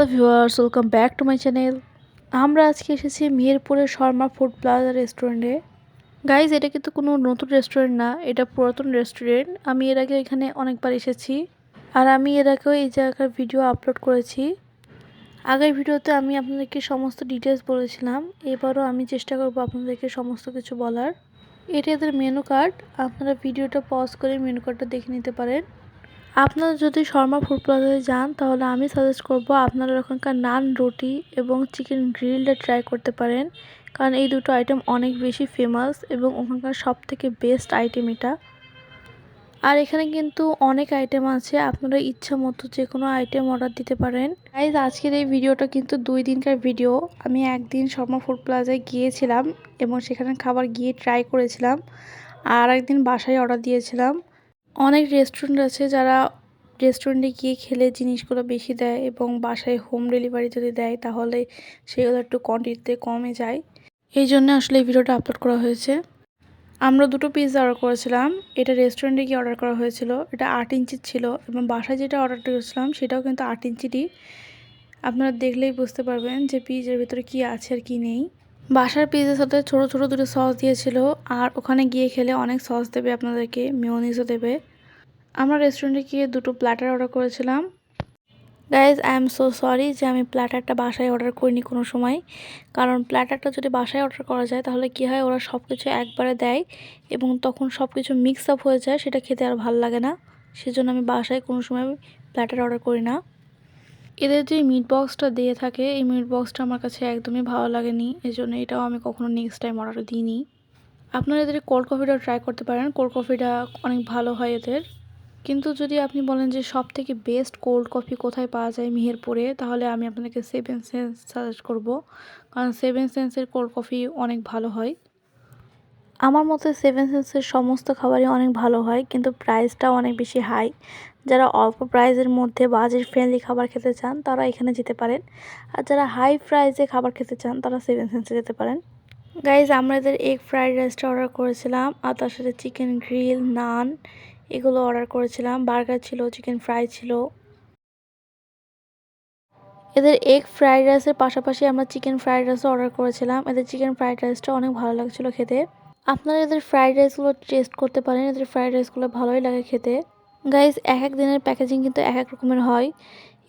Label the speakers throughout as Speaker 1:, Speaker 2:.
Speaker 1: Hello viewers welcome back to my channel আমরা আজকে এসেছি মিরপুরের শর্মা ফুড প্লাজা রেস্টুরেন্টে গাইজ এটা কিন্তু কোনো নতুন রেস্টুরেন্ট না, এটা পুরাতন রেস্টুরেন্ট আমি এর আগে এখানে অনেকবার এসেছি, আর আমি এর আগেও এই জায়গার ভিডিও আপলোড করেছি। আগের ভিডিওতে আমি আপনাদেরকে সমস্ত ডিটেলস বলেছিলাম, এবারও আমি চেষ্টা করব আপনাদেরকে সমস্ত কিছু বলার। এটা এদের মেনু কার্ড আপনারা ভিডিওটা পজ করে মেনু কার্ডটা দেখে নিতে পারেন। আপনারা যদি শর্মা ফুড প্লাজায় যান, তাহলে আমি সাজেস্ট করব আপনারা ওখানকার নান, রুটি এবং চিকেন গ্রিলটা ট্রাই করতে পারেন। কারণ এই দুটো আইটেম অনেক বেশি ফেমাস এবং ওখানকার সব থেকে বেস্ট আইটেম এটা। আর এখানে কিন্তু অনেক আইটেম আছে, আপনারা ইচ্ছা মতো যে কোনো আইটেম অর্ডার দিতে পারেন। গাইজ আজকের এই ভিডিওটা কিন্তু দুই দিনকার ভিডিও আমি একদিন শর্মা ফুড প্লাজায় গিয়েছিলাম এবং সেখানে খাবার গিয়ে ট্রাই করেছিলাম। আর একদিন বাসায় অর্ডার দিয়েছিলাম। অনেক রেস্টুরেন্ট আছে যারা রেস্টুরেন্টে গিয়ে খেলে জিনিসগুলো বেশি দেয় এবং বাসায় হোম ডেলিভারি যদি দেয় তাহলে সেগুলো একটু কোয়ান্টিটিতে কমে যায়। এই জন্য আসলে এই ভিডিওটা আপলোড করা হয়েছে। আমরা দুটো পিৎজা অর্ডার করেছিলাম। এটা রেস্টুরেন্টে গিয়ে অর্ডার করা হয়েছিল। এটা আট ইঞ্চির ছিল এবং বাসায় যেটা অর্ডার করেছিলাম সেটাও কিন্তু আট ইঞ্চিরই আপনারা দেখলেই বুঝতে পারবেন যে পিৎজার ভিতরে কি আছে আর কি নেই। বাসার পিৎজার সাথে ছোটো ছোটো দুটো সস দিয়েছিল, আর ওখানে গিয়ে খেলে অনেক সস দেবে আপনাদেরকে মেয়নিজও দেবে। আমরা রেস্টুরেন্টে গিয়ে দুটো প্ল্যাটার অর্ডার করেছিলাম। Guys I am so sorry যে আমি প্ল্যাটারটা বাসায় অর্ডার করিনি কোনো সময়। কারণ প্ল্যাটারটা যদি বাসায় অর্ডার করা যায়, তাহলে কী হয়, ওরা সব কিছু একবারে দেয় এবং তখন সব কিছু মিক্স আপ হয়ে যায়, সেটা খেতে আর ভালো লাগে না। সেজন্য আমি বাসায় কোনো সময় প্ল্যাটার অর্ডার করি না। এদের যে মিট বক্সটা দিয়ে থাকে, এই মিট বক্সটা আমার কাছে একদমই ভালো লাগেনি। এই জন্য এটাও আমি কখনো নেক্সট টাইম অর্ডার দিইনি। আপনারা এদের কোল্ড কফিটাও ট্রাই করতে পারেন। কোল্ড কফিটা অনেক ভালো হয় এদের। কিন্তু যদি আপনি বলেন যে সব থেকে বেস্ট কোল্ড কফি কোথায় পাওয়া যায় মেহেরপুরে, তাহলে আমি আপনাদেরকে সেভেন সেন্স সাজেস্ট করব। কারণ সেভেন সেন্সের কোল্ড কফি অনেক ভালো হয়। আমার মতে সেভেন সেন্সের সমস্ত খাবারই অনেক ভালো হয়, কিন্তু প্রাইসটাও অনেক বেশি হাই যারা অল্প প্রাইসের মধ্যে বাজেট ফ্রেন্ডলি খাবার খেতে চান, তারা এখানে যেতে পারেন। আর যারা হাই প্রাইসে খাবার খেতে চান, তারা সেভেন সেন্সে যেতে পারেন। গাইজ আমরা এদের এগ ফ্রাইড রাইসটা অর্ডার করেছিলাম, আর তার সাথে চিকেন গ্রিল নান এগুলো অর্ডার করেছিলাম। বার্গার ছিল চিকেন ফ্রাই ছিল। এদের এগ ফ্রাইড রাইসের পাশাপাশি আমরা চিকেন ফ্রাইড রাইসও অর্ডার করেছিলাম। এদের চিকেন ফ্রাইড রাইসটা অনেক ভালো লাগছিল খেতে। আপনারা এদের ফ্রাইড রাইসগুলো টেস্ট করতে পারেন। এদের ফ্রাইড রাইসগুলো ভালোই লাগে খেতে। গাইজ এক এক দিনের প্যাকেজিং কিন্তু এক এক রকমের হয়।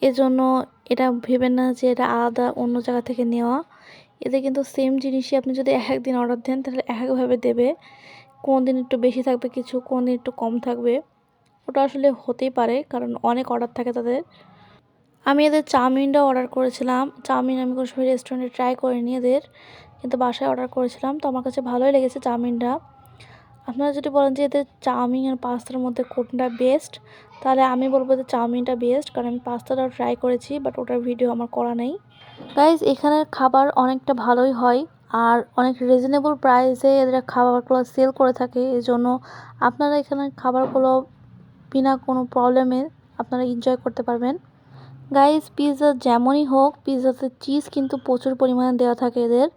Speaker 1: এজন্য এটা ভেবেন না যে এটা আলাদা অন্য জায়গা থেকে নেওয়া। এতে কিন্তু সেম জিনিসই আপনি যদি এক একদিন অর্ডার দেন, তাহলে এক একভাবে দেবে। কোন দিন একটু বেশি থাকবে কিছু, কোন দিন একটু কম থাকবে। ওটা আসলে হতেই পারে, কারণ অনেক অর্ডার থাকে তাদের। আমি এদের চাউমিনটাও অর্ডার করেছিলাম। চাউমিন আমি কোনো সময় রেস্টুরেন্টে ট্রাই করিনি এদের। কিন্তু বাসায় অর্ডার করেছিলাম। তো আমার কাছে ভালোই লেগেছে চাউমিনটা। আপনারা যদি বলেন যে এদের চাউমিন আর পাস্তার মধ্যে কোনটা বেস্ট তাহলে আমি বলব যে চাউমিনটা বেস্ট কারণ আমি পাস্তাটাও ট্রাই করেছি বাট ওটার ভিডিও আমার করা নেই। গাইজ এখানের খাবার অনেকটা ভালোই হয়, আর অনেক রিজনেবল প্রাইসে এদের খাবারগুলো সেল করে থাকে এই জন্য আপনারা এখানে খাবারগুলো বিনা কোনো প্রবলেমে আপনারা এনজয় করতে পারবেন। গাইজ পিৎজা যেমনই হোক পিৎজাতে চিজ কিন্তু প্রচুর পরিমাণে দেওয়া থাকে এদের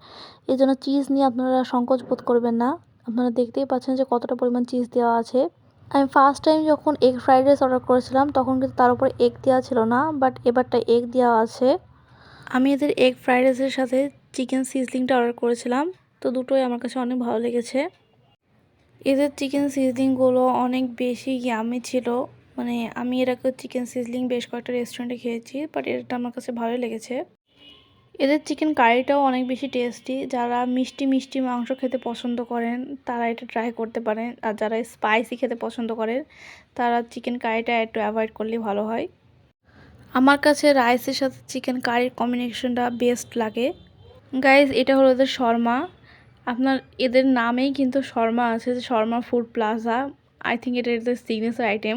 Speaker 1: এই জন্য চিজ নিয়ে আপনারা সংকোচ বোধ করবেন না। আপনারা দেখতেই পাচ্ছেন যে কতটা পরিমাণ চিজ দেওয়া আছে। আমি ফার্স্ট টাইম যখন এগ ফ্রাইড রাইস অর্ডার করেছিলাম, তখন কিন্তু তার উপরে এগ দেওয়া ছিল না বাট এবারটা এগ দেওয়া আছে। আমি এদের এগ ফ্রাইড রাইসের সাথে চিকেন সিজলিংটা অর্ডার করেছিলাম, তো দুটোই আমার কাছে অনেক ভালো লেগেছে। এদের চিকেন সিজলিংগুলো অনেক বেশি ইয়ামি ছিল মানে আমি এর চিকেন সিজলিং বেশ কয়েকটা রেস্টুরেন্টে খেয়েছি বাট এটা আমার কাছে ভালোই লেগেছে। এদের চিকেন কারিটাও অনেক বেশি টেস্টি যারা মিষ্টি মিষ্টি মাংস খেতে পছন্দ করেন, তারা এটা ট্রাই করতে পারেন। আর যারা স্পাইসি খেতে পছন্দ করেন, তারা চিকেন কারিটা একটু অ্যাভয়েড করলেই ভালো হয়। আমার কাছে রাইসের সাথে চিকেন কারির কম্বিনেশনটা বেস্ট লাগে। গাইজ এটা হলো এদের শর্মা। আপনার, এদের নামেই কিন্তু শর্মা আছে, যে Sharma food plaza I think এটা এদের সিগনেচার আইটেম